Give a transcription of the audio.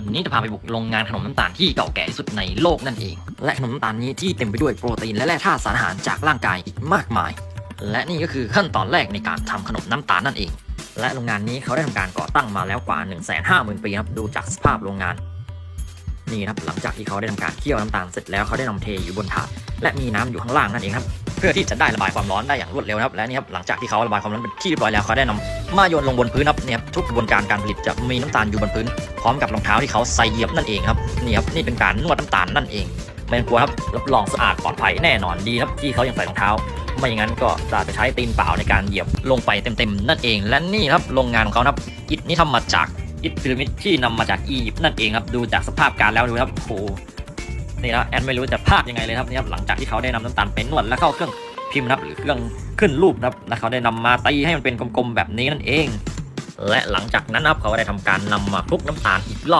วันนี้จะพาไปบุกโรงงานขนมน้ำตาลที่เก่าแก่ที่สุดในโลกนั่นเอง และขนมน้ำตาลนี้ที่เต็มไปด้วยโปรตีนและแร่ธาตุสารอาหารจากร่างกายอีกมากมาย และนี่ก็คือขั้นตอนแรกในการทำขนมน้ำตาลนั่นเอง และโรงงานนี้เขาได้ทำการก่อตั้งมาแล้วกว่า 1 5 0 0 0 0 ปีครับดูจากสภาพโรงงานนี่ครับหลังจากที่เขาได้ทำการเคี่ยวน้ำตาลเสร็จแล้วเขาได้นำเทอยู่บนถาดและมีน้ำอยู่ข้างล่างนั่นเองครับ เพื่อที่จะได้ระบายความร้อนได้อย่างรวดเร็วนะครับและนี่ครับหลังจากที่เขาระบายความร้อนเป็นที่เรียบร้อยแล้วเขาได้นำมาโยนลงบนพื้นครับเนี่ยครับทุกกระบวนการการผลิตจะมีน้ำตาลอยู่บนพื้น พร้อมกับรองเท้าที่เขาใส่เหยียบนั่นเองครับนี่ครับนี่เป็นการนวดน้ำตาลนั่นเองไม่ต้องกลัวครับรับรองสะอาดปลอดภัยแน่นอนดีครับที่เขายังใส่รองเท้า ไม่อย่างนั้นก็จะไปใช้ตีนเปล่าในการเหยียบลงไปเต็มๆนั่นเอง และนี่ครับโรงงานของเขานะครับอิฐนี่ทำมาจากอิฐพีระมิดที่นำมาจากอียิปต์นั่นเองครับดูจากสภาพการแล้วดูครับโอ้ นี่นะแอนไม่รู้จะภาคยังไงเลยครับนี่ครับหลังจากที่เขาได้นำน้ำตาลเป็นวดแล้วเข้าเครื่องพิมพ์นะครับหรือเครื่องขึ้นรูปนะครับแล้วเขาได้นำมาตีให้มันเป็นกลมๆแบบนี้นั่นเอง และหลังจากนั้นนะครับเขาได้ทำการนำมาคลุกน้ำตาลอีกรอบ